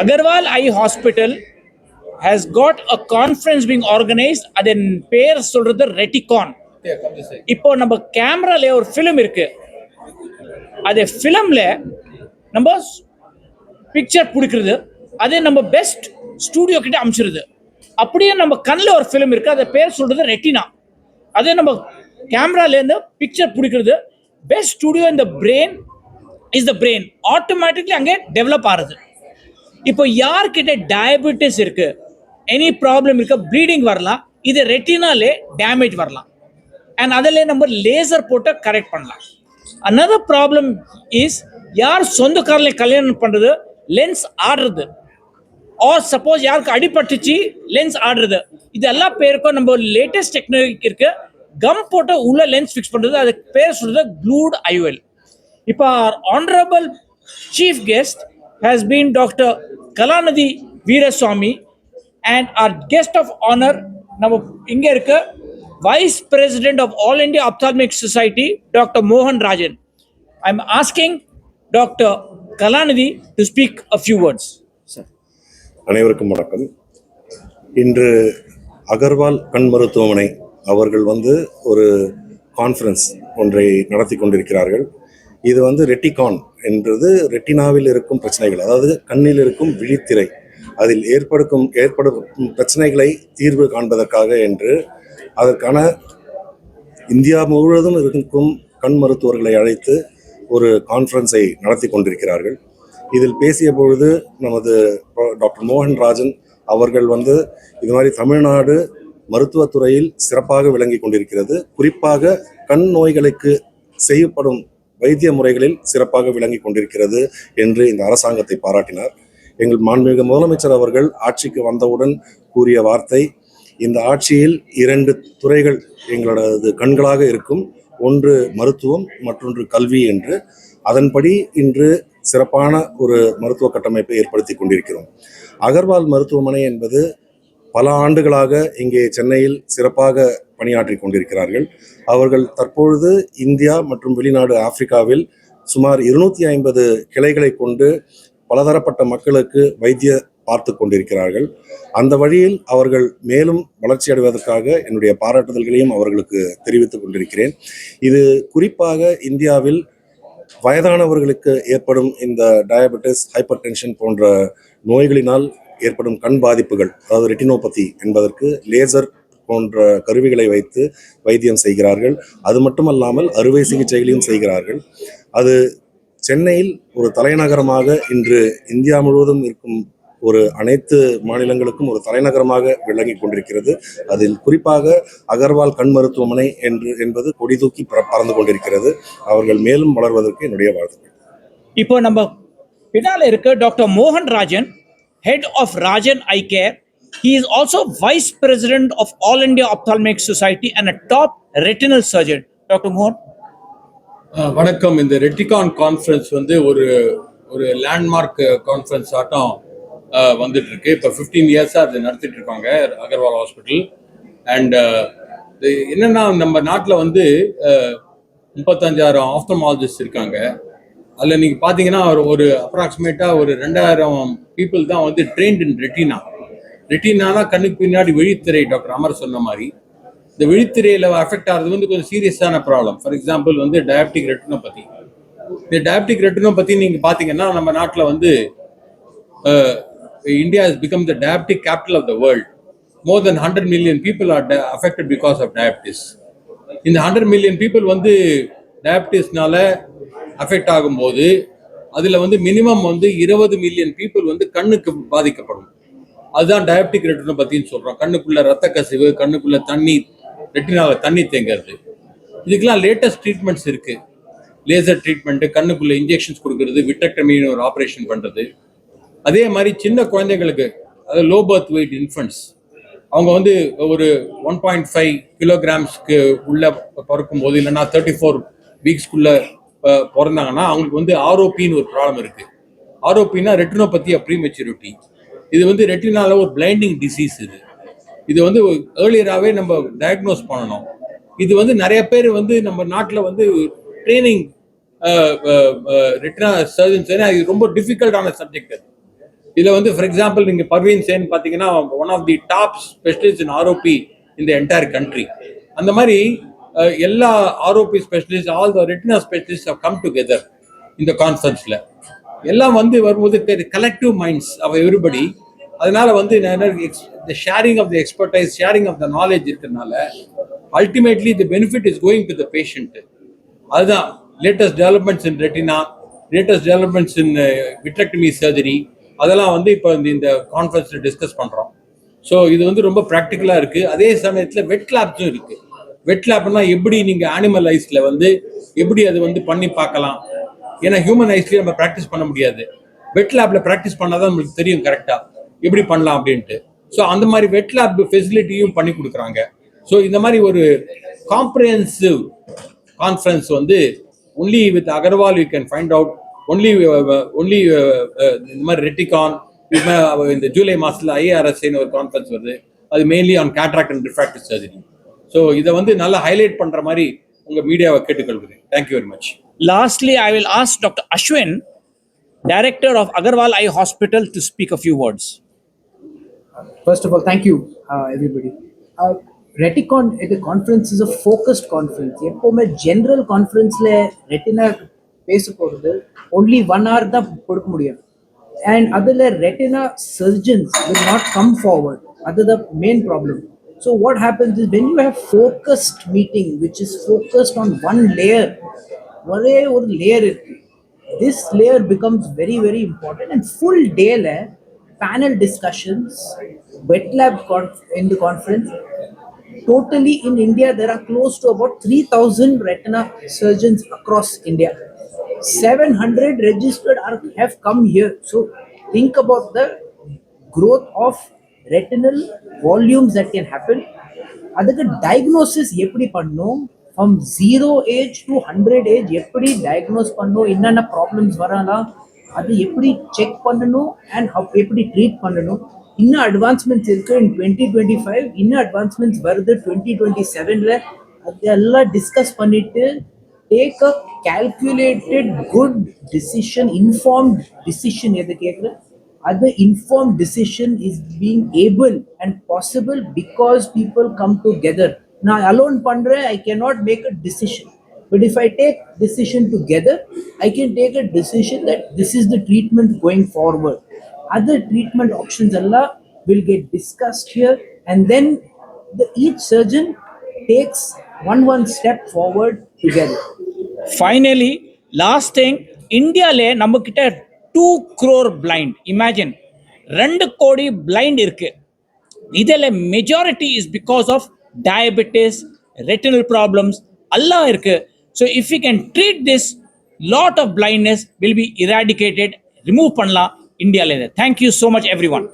Agarwal Eye Hospital has got a conference being organized. அதன் பேர் சொல்றது ரெட்டிகான் இப்போ நம்ம கேமரால ஒரு ஃபிலிம் இருக்கு. அது ஃபிலிம்ல நம்ம பிக்சர் பிடிக்கிறது. அதே நம்ம பெஸ்ட் ஸ்டூடியோ கிட்ட அமிச்சிருது. அப்படியே நம்ம கண்ணில் ஒரு ஃபிலிம் இருக்கு. அதை பேர் சொல்றது ரெட்டினா அதே நம்ம கேமராலேருந்து பிக்சர் பிடிக்கிறது. பெஸ்ட் ஸ்டூடியோ இந்த brain is the brain automatically அங்கே டெவலப் ஆகுது. இப்போ யார்கிட்ட டயபெட்டிஸ் இருக்கு? எனி ப்ராப்ளம் இருக்கு? ப்ளீடிங் வரலாம் இது ரெட்டினாலே டேமேஜ் வரலாம். அண்ட் அதில் நம்ம லேசர் போட்டு கரெக்ட் பண்ணலாம். அனதர் ப்ராப்ளம் இஸ் யார் சொந்தக்காரங்களை கல்யாணம் பண்ணுறது லென்ஸ் ஆடுறது. ஆர் சப்போஸ் யாருக்கு அடிபட்டுச்சு லென்ஸ் ஆடுறது. இதெல்லாம் பேருக்கும் நம்ம லேட்டஸ்ட் டெக்னாலஜி இருக்கு. கம் போட்டு உள்ள லென்ஸ் ஃபிக்ஸ் பண்ணுறது அதுக்கு பேர் சொல்றது க்ளூட் ஐவெல் இப்போ honourable chief guest has been doctor Kalanidhi Veeraswamy and our guest of honour நம்ம இங்கே இருக்க vice president of all India ophthalmic society doctor மோகன் Rajan I am asking doctor Kalanidhi to speak a few words sir அனைவருக்கும் வணக்கம். இன்று அகர்வால் கண் மருத்துவமனை அவர்கள் வந்து ஒரு கான்ஃபரன்ஸ் ஒன்றை நடத்தி கொண்டிருக்கிறார்கள். இது வந்து ரெட்டிகான் என்றது ரெட்டினாவில் இருக்கும் பிரச்சனைகள் அதாவது கண்ணில் இருக்கும் விழித்திரை. அதில் ஏற்படுக்கும் ஏற்படும் பிரச்சனைகளை தீர்வு காண்பதற்காக என்று அதற்கான இந்தியா முழுவதும் இருக்கும் கண் மருத்துவர்களை அழைத்து ஒரு கான்ஃபரன்ஸை நடத்தி கொண்டிருக்கிறார்கள். இதில் பேசிய பொழுது நமது டாக்டர் மோகன் ராஜன் அவர்கள் வந்து இது மாதிரி தமிழ்நாடு மருத்துவத்துறையில் சிறப்பாக விளங்கி கொண்டிருக்கிறது. குறிப்பாக கண் நோய்களுக்கு செய்யப்படும் வைத்திய முறைகளில் சிறப்பாக விளங்கி கொண்டிருக்கிறது என்று இந்த அரசாங்கத்தை பாராட்டினார். எங்கள் மாண்புமிகு முதலமைச்சர் அவர்கள் ஆட்சிக்கு வந்தவுடன் கூறிய வார்த்தை இந்த ஆட்சியில் இரண்டு துறைகள் எங்களது கண்களாக இருக்கும். ஒன்று மருத்துவம் மற்றொன்று கல்வி என்று. அதன்படி இன்று சிறப்பான ஒரு மருத்துவ கட்டமைப்பை ஏற்படுத்தி கொண்டிருக்கிறோம். அகர்வால் மருத்துவமனை என்பது பல ஆண்டுகளாக இங்கே சென்னையில் சிறப்பாக பணியாற்றி கொண்டிருக்கிறார்கள். அவர்கள் தற்பொழுது இந்தியா மற்றும் வெளிநாடு ஆப்பிரிக்காவில் சுமார் இருநூத்தி ஐம்பது கிளைகளை கொண்டு பலதரப்பட்ட மக்களுக்கு வைத்திய பார்த்து கொண்டிருக்கிறார்கள். அந்த வழியில் அவர்கள் மேலும் வளர்ச்சி அடைவதற்காக என்னுடைய பாராட்டுதல்களையும் அவர்களுக்கு தெரிவித்துக் கொண்டிருக்கிறேன். இது குறிப்பாக இந்தியாவில் வயதானவர்களுக்கு ஏற்படும் இந்த டயபெட்டிஸ் ஹைப்பர் டென்ஷன் போன்ற நோய்களினால் ஏற்படும் கண் பாதிப்புகள் அதாவது ரெட்டினோபதி என்பதற்கு லேசர் போன்ற கருவிகளை வைத்து வைத்தியம் செய்கிறார்கள். அது மட்டுமல்லாமல் அறுவை சிகிச்சைகளையும் செய்கிறார்கள். அது சென்னையில் ஒரு தலைநகரமாக இன்று இந்தியா முழுவதும் இருக்கும் ஒரு அனைத்து மாநிலங்களுக்கும் ஒரு தலைநகரமாக விளங்கி கொண்டிருக்கிறது. அதில் குறிப்பாக அகர்வால் கண் மருத்துவமனை என்று என்பது கொடி தூக்கி பறந்து கொண்டிருக்கிறது. அவர்கள் மேலும் வளர்வதற்கு என்னுடைய வாழ்த்துக்கள். இப்போ நம்ம பின்னால இருக்க டாக்டர் மோகன் Rajan head of Rajan eye care He is also vice president of all India ophthalmic society and a top retinal surgeon. Doctor Mohan. வணக்கம். இந்த ரெட்டிகான் கான்ஃபரன்ஸ் வந்து ஒரு ஒரு லேண்ட்மார்க் கான்ஃபரன்ஸ் ஆட்டம் வந்துட்டு இருக்கு இப்போ ஃபிஃப்டீன் இயர்ஸாக அது நடத்திட்டு இருக்காங்க அகர்வால் ஹாஸ்பிட்டல் அண்ட் என்னன்னா நம்ம நாட்டில் வந்து முப்பத்தஞ்சாயிரம் ஆஃப்தமாலஜிஸ்ட் இருக்காங்க. அதில் நீங்கள் பார்த்தீங்கன்னா ஒரு ஒரு அப்ராக்சிமேட்டாக ஒரு ரெண்டாயிரம் பீப்புள் தான் வந்து ட்ரெயின்ட் இன் ரெட்டினா ரெட்டினானா கண்ணுக்கு பின்னாடி விழித்திரை டாக்டர் அமர் சொன்ன மாதிரி. இந்த விழித்திரையில் அஃபெக்ட் ஆகிறது வந்து கொஞ்சம் சீரியஸான ப்ராப்ளம் ஃபார் எக்ஸாம்பிள் வந்து டயபெட்டிக் ரெட்டினோபதி இந்த டயபெட்டிக் ரெட்டினோபதி நீங்கள் பார்த்தீங்கன்னா நம்ம நாட்டில் வந்து India is become the diabetic capital of the world more than hundred million people are affected because of diabetes இந்த ஹண்ட்ரட் மில்லியன் பீப்புள் வந்து டயபிட்டிஸ்னால அஃபெக்ட் ஆகும்போது அதில் வந்து மினிமம் வந்து இருபது மில்லியன் பீப்புள் வந்து கண்ணுக்கு பாதிக்கப்படும். அதுதான் டயபெட்டிக் ரெட்டினோபதின்னு சொல்கிறோம் கண்ணுக்குள்ள ரத்த கசிவு கண்ணுக்குள்ள தண்ணி ரெட்டினாவில் தண்ணி தேங்கிறது. இதுக்கெல்லாம் லேட்டஸ்ட் ட்ரீட்மெண்ட்ஸ் இருக்கு. லேசர் ட்ரீட்மெண்ட்டு கண்ணுக்குள்ள இன்ஜெக்ஷன்ஸ் கொடுக்கறது விட்டக்டமின்னு ஒரு ஆப்ரேஷன் பண்ணுறது அதே மாதிரி சின்ன குழந்தைங்களுக்கு அதாவது லோ பர்த் வெயிட் இன்ஃபன்ட்ஸ் அவங்க வந்து ஒரு ஒன் பாயிண்ட் ஃபைவ் கிலோகிராம்ஸ்க்கு உள்ள பிறக்கும் போது இல்லைன்னா தேர்ட்டி ஃபோர் வீக்ஸ்க்குள்ள பிறந்தாங்கன்னா அவங்களுக்கு வந்து ஆர்ஓபின்னு ஒரு ப்ராப்ளம் இருக்கு. ஆர்ஓபின்னா ரெட்டினோபதி ப்ரீ மெச்சூரிட்டி இது வந்து ரெட்டினால ஒரு பிளைண்டிங் டிசீஸ் இது. இது வந்து ஏர்லியராகவே நம்ம டயக்னோஸ் பண்ணணும். இது வந்து நிறைய பேர் வந்து நம்ம நாட்டில் வந்து ட்ரைனிங் ரெட்டினா சர்ஜன்ஸ் இது ரொம்ப டிஃபிகல்ட்டான சப்ஜெக்ட் அது. இதில் வந்து ஃபார் எக்ஸாம்பிள் நீங்கள் பர்வீன் சேன் பார்த்தீங்கன்னா one of the top specialist in ROP இந்த என்டையர் கண்ட்ரி அந்த மாதிரி எல்லா ROP specialist all the retina specialist come together இந்த கான்ஃபரன்ஸில் எல்லாம் வந்து வரும்போது கலெக்டிவ் மைண்ட்ஸ் அவ எவ்ரிபடி அதனால வந்து இந்த sharing of the expertise sharing of the knowledge இருக்கிறதுனால ultimately the benefit is going to the patient அதுதான். Latest developments in retina latest developments in vitrectomy surgery அதெல்லாம் வந்து இப்போ இந்த இந்த கான்ஃபரன்ஸில் டிஸ்கஸ் பண்ணுறோம் ஸோ இது வந்து ரொம்ப ப்ராக்டிக்கலாக இருக்குது அதே சமயத்தில் வெட் லேப்ஸும் இருக்குது வெட் லேப்னா எப்படி நீங்கள் ஆனிமல் ஐஸில் வந்து எப்படி அது வந்து பண்ணி பார்க்கலாம்? ஏன்னா ஹியூமன் ஐஸ்லேயே நம்ம ப்ராக்டிஸ் பண்ண முடியாது. வெட் லேப்ல ப்ராக்டிஸ் பண்ணால் தான் நம்மளுக்கு தெரியும் கரெக்டாக எப்படி பண்ணலாம் அப்படின்ட்டு. ஸோ அந்த மாதிரி வெட் லேப் ஃபெசிலிட்டியும் பண்ணி கொடுக்குறாங்க. ஸோ இந்த மாதிரி ஒரு காம்ப்ரிஹென்சிவ் கான்ஃபரன்ஸ் வந்து only with Agarwal you can find out only only இந்த மாதிரி ரெட்டிகான் uh, இந்த ஜூலை மாதத்தில் ஐஆர்எஸ்ஐன்னு ஒரு கான்ஃபரன்ஸ் வருது. அது mainly on cataract and refractive surgery so இதை வந்து நல்லா ஹைலைட் பண்ணுற மாதிரி உங்க மீடியாவை கேட்டுக்கொள்கிறேன் thank you very much Lastly, I will ask Dr. Ashwin, Director of Agarwal Eye Hospital, to speak a few words. First of all, thank you, uh, everybody. Uh, Reticon at the conference is a focused conference. எப்போவுமே general கான்ஃபரன்ஸில் retina பேச போகிறது only one hour தான் கொடுக்க முடியும் and அதில் retina surgeons will not come forward அது the main problem So what happens is when you have focused meeting which is focused on one layer ஒரே ஒரு லேயர் இருக்கு this layer becomes very very important and full டேல panel discussions, wet lab conf- in the conference. Totally in India, there are close to about 3,000 retina surgeons across India. 700 registered are, have come here. So think about the growth of retinal volumes that can happen அதுக்கு diagnosis எப்படி பண்ணும்? From zero age to hundred age எப்படி diagnose பண்ணும்? என்னென்ன problems வரலாம் அது எப்படி check பண்ணணும்? அண்ட் எப்படி ட்ரீட் பண்ணணும்? இன்னும் அட்வான்ஸ்மெண்ட்ஸ் இருக்கு இன் டுவெண்ட்டி டுவெண்ட்டி ஃபைவ் இன்னும் அட்வான்ஸ்மெண்ட்ஸ் வருது டுவெண்ட்டி டுவெண்ட்டி செவனில் அதெல்லாம் டிஸ்கஸ் பண்ணிட்டு take a calculated good decision informed decision எது கேட்குறேன் அது informed decision is being able and possible because people come together நான் alone பண்றேன் i cannot make a decision but if i take decision together i can take a decision that this is the treatment going forward other treatment options allah will get discussed here and then the, each surgeon takes one one step forward together finally last thing இந்தியால நம்ம கிட்ட two crore blind imagine ரெண்டு கோடி blind இருக்கு. இதில் majority is because of diabetes retinal problems எல்லாம் இருக்கு. So if you can treat this lot of blindness will be eradicated remove பண்ணலாம். இந்தியாவிலேருந்து thank you so much everyone